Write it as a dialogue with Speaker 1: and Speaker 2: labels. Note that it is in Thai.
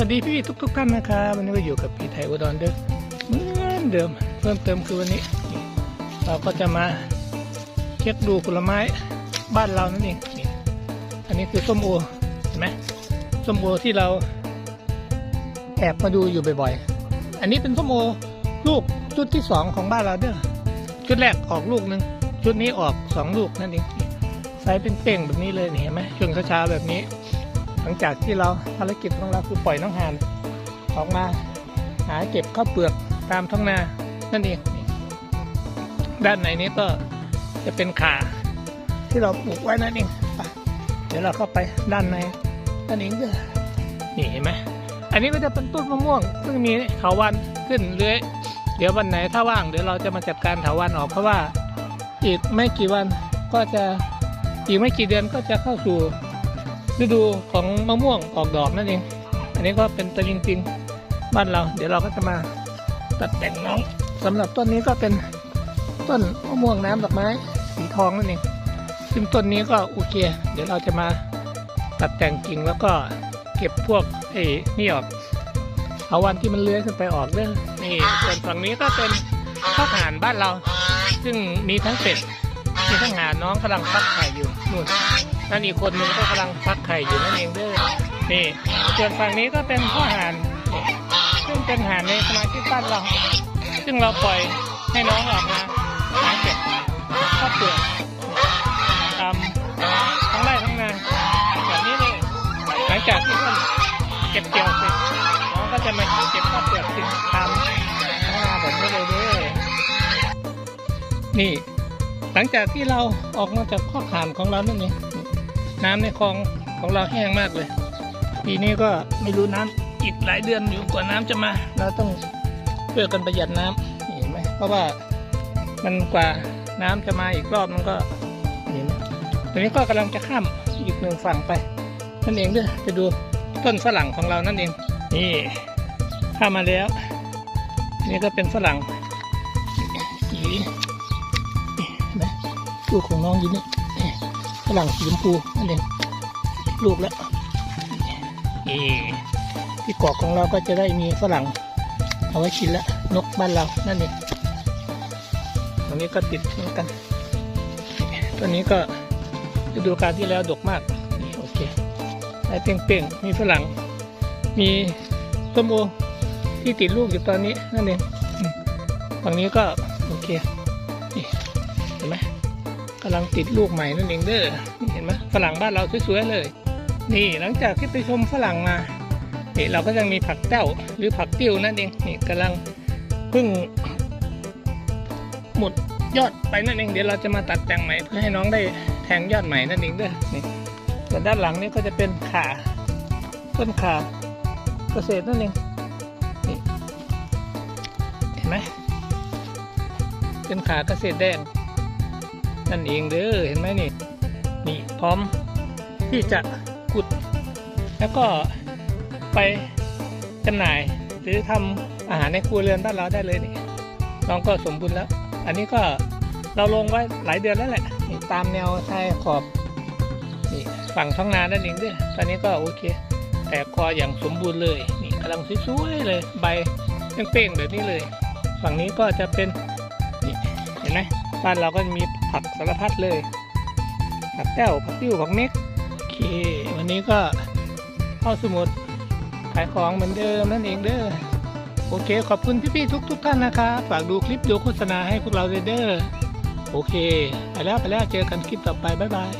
Speaker 1: วัสดีพี่ทุกทุกๆท่านนะครับวันนี้ก็อยู่กับพี่ไทยอุดรเด้อเหมือนเดิม เพิ่มเติมคือวันนี้ เราก็จะมาเช็คดูผลไม้บ้านเรานั่นเองอันนี้คือส้มโอเห็นไหมส้มโอที่เราแอบมาดูอยู่บ่อยๆ อันนี้เป็นส้มโอลูกชุดที่สองของบ้านเราเด้อชุดแรกออกลูกหนึ่งชุดนี้ออกสองลูกนั่นเองไซส์เป็นเป่งแบบนี้เลยเห็นไหมช่วงเช้าๆแบบนี้ หลังจากที่เราภารกิจของเราคือปล่อยน้องหานออกมาหาเก็บข้าวเปลือกตามท้องนานั่นเอง ด้านในนี้ก็จะเป็นขาที่เราปลูกไว้นั่นเองไปเดี๋ยวเราเข้าไปด้านในนั่นเองเด้อนี่เห็นไหมอันนี้ก็จะเป็นต้นมะม่วง ซึ่งมีเถาวันขึ้นเรื่อยเดี๋ยววันไหนถ้าว่างเดี๋ยวเราจะมาจัดการเถาวันออกเพราะว่าอีกไม่กี่วันก็จะอีกไม่กี่เดือนก็จะเข้าสู่ ฤดูของมะม่วงออกดอกนั่นเอง อันนี้ก็เป็นตะลิงปิงบ้านเรา เดี๋ยวเราก็จะมาตัดแต่งน้องสำหรับต้นนี้ก็เป็นต้นมะม่วงน้ำดอกไม้สีทองนั่นเองซึ่งต้นนี้ก็โอเค เดี๋ยวเราจะมาตัดแต่งกิ่งแล้วก็เก็บพวกไอ้นี่ออกเอาวันที่มันเลื้อยขึ้นไปออกเด้อนี่ส่วนฝั่งนี้ก็เป็นข้าวหานบ้านเรา ซึ่งมีทั้งเป็ดมีทั้งหานน้องกำลังฟักไข่อยู่นู่น นั่นอีกคนหนึ่งก็กำลังฟักไข่อยู่นั่นเองเด้อนี่ส่วนฝั่งนี้ก็เป็นพ่อหานซึ่งเป็นหานในสมาชิกบ้านเรา ซึ่งเราปล่อยให้น้องออกมาหาเก็บข้าวเปลือกตามทั้งไร่ทั้งนาแบบนี้เลยหลังจากที่ท่านเก็บเกี่ยวเสร็จน้องก็จะมาเก็บข้าวเปลือกติดตามท้งนาแบบนี้เลยด้อนี่ หลังจากที่เราออกมาจากข้อขานของเรานั่นเอง น้ำในคลองของเราแห้งมากเลย ปีนี้ก็ไม่รู้น้ำอีกหลายเดือนอยู่กว่าน้ำจะมา เราต้องช่วยกันประหยัดน้ำเห็นไหมเพราะว่ามันกว่าน้ำจะมาอีกรอบมันก็เห็นไหมตอนนี้ก็กำลังจะข้ามอีกหนึ่งฝั่งไป นั่นเองด้อไปดูต้นฝรั่งของเรานั่นเอง นี่ข้ามมาแล้ว นี่ก็เป็นฝรั่งสีเห็นไหมลูกของน้องอยู่นี่ ฝรั่งสีชมพูนั่นเองลูกแล้วนี่ที่เกาะของเราก็จะได้มีฝรั่งเอาไว้กินละนกบ้านเรานั่นเองตรงนี้ก็ติดเหมือนกันตัวนี้ก็ฤดูกาลที่แล้วดกมากนี่โอเคได้เป่งๆมีฝรั่ง มีส้มโอที่ติดลูกอยู่ตอนนี้นั่นเองฝั่งนี้ก็โอเคนี่เห็นไหมำลังติดลูกใหม่นั่นเองเด้อนี่เห็นไหมฝรั่งบ้านเราสวยๆเลย นี่หลังจากที่ไปชมฝรั่งมานี่เราก็ยังมีผักเต้าหรือผักติ้วนั่นเองนี่กำลังเพิ่งหมดยอดไปนั่นเองเดี๋ยวเราจะมาตัดแต่งใหม่เพื่อให้น้องได้แทงยอดใหม่นั่นเองเด้อนี่ส่ด้านหลังนี่ก็จะเป็นขาต้นขาเกษตรนั่นเองนี่เห็นไหมเป็นขาเกษตรแดง นั่นเองเด้อเห็นไหมนี่นี่พร้อมที่จะขุด แล้วก็ไปจำหน่าย หรือทำอาหารในครัวเรือนบ้านเราได้เลยนี่น้องก็สมบูรณ์แล้ว อันนี้ก็เราลงไว้หลายเดือนแล้วแหละนี่ตามแนวชายขอบนี่ฝั่งท้องนาด้านเองด้วยตอนนี้ก็โอเค แต่คออย่างสมบูรณ์เลยนี่กำลังสวยๆเลยใบเป้งๆแบบนี้เลย ฝั่งนี้ก็จะเป็น ห็นไหมบ้านเราก็มีผักสารพัดเลย ผักแก้วผักติ้วผักเม็กโอเค วันนี้ก็เข้าสมุดขายของเหมือนเดิมนั่นเองเด้อโอเค ขอบคุณพี่ๆทุก ๆ ท่านนะคะฝากดูคลิปดูโฆษณาให้พวกเราเด้อโอเค ไปแล้วไปแล้วเจอกันคลิปต่อไป บ๊ายบาย